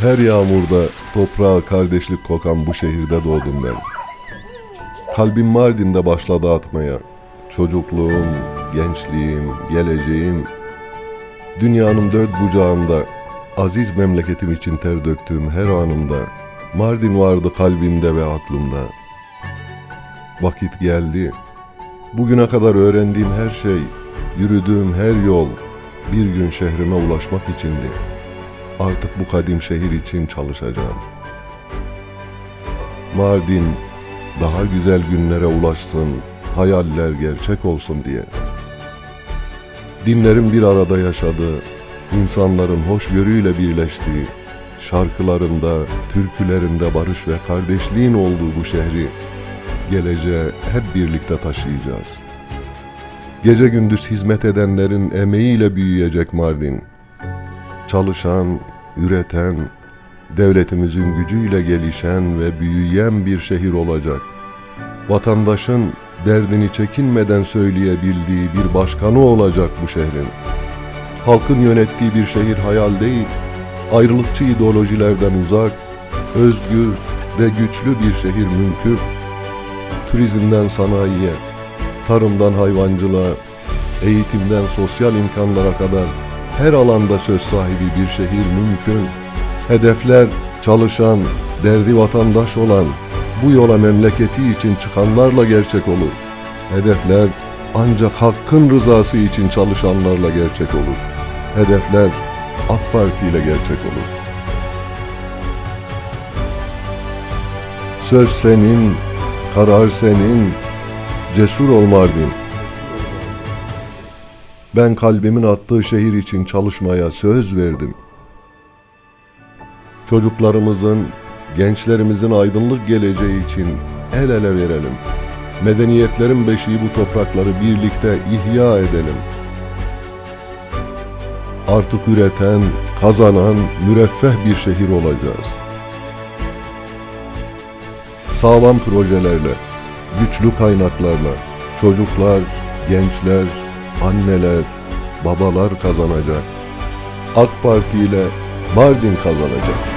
Her yağmurda toprağa kardeşlik kokan bu şehirde doğdum ben. Kalbim Mardin'de başladı atmaya. Çocukluğum, gençliğim, geleceğim. Dünyanın dört bucağında aziz memleketim için ter döktüğüm her anımda Mardin vardı kalbimde ve aklımda. Vakit geldi. Bugüne kadar öğrendiğim her şey, yürüdüğüm her yol bir gün şehrime ulaşmak içindi. Artık bu kadim şehir için çalışacağım. Mardin daha güzel günlere ulaşsın, hayaller gerçek olsun diye. Dinlerin bir arada yaşadığı, insanların hoşgörüyle birleştiği, şarkılarında, türkülerinde barış ve kardeşliğin olduğu bu şehri geleceğe hep birlikte taşıyacağız. Gece gündüz hizmet edenlerin emeğiyle büyüyecek Mardin. Çalışan, üreten, devletimizin gücüyle gelişen ve büyüyen bir şehir olacak. Vatandaşın derdini çekinmeden söyleyebildiği bir başkanı olacak bu şehrin. Halkın yönettiği bir şehir hayal değil, ayrılıkçı ideolojilerden uzak, özgür ve güçlü bir şehir mümkün. Turizmden sanayiye, tarımdan hayvancılığa, eğitimden sosyal imkanlara kadar her alanda söz sahibi bir şehir mümkün. Hedefler çalışan, derdi vatandaş olan, bu yola memleketi için çıkanlarla gerçek olur. Hedefler ancak hakkın rızası için çalışanlarla gerçek olur. Hedefler AK Parti ile gerçek olur. Söz senin, karar senin, cesur ol Mardin. Ben kalbimin attığı şehir için çalışmaya söz verdim. Çocuklarımızın, gençlerimizin aydınlık geleceği için el ele verelim. Medeniyetlerin beşiği bu toprakları birlikte ihya edelim. Artık üreten, kazanan, müreffeh bir şehir olacağız. Sağlam projelerle, güçlü kaynaklarla çocuklar, gençler, anneler, babalar kazanacak. AK Parti ile Mardin kazanacak.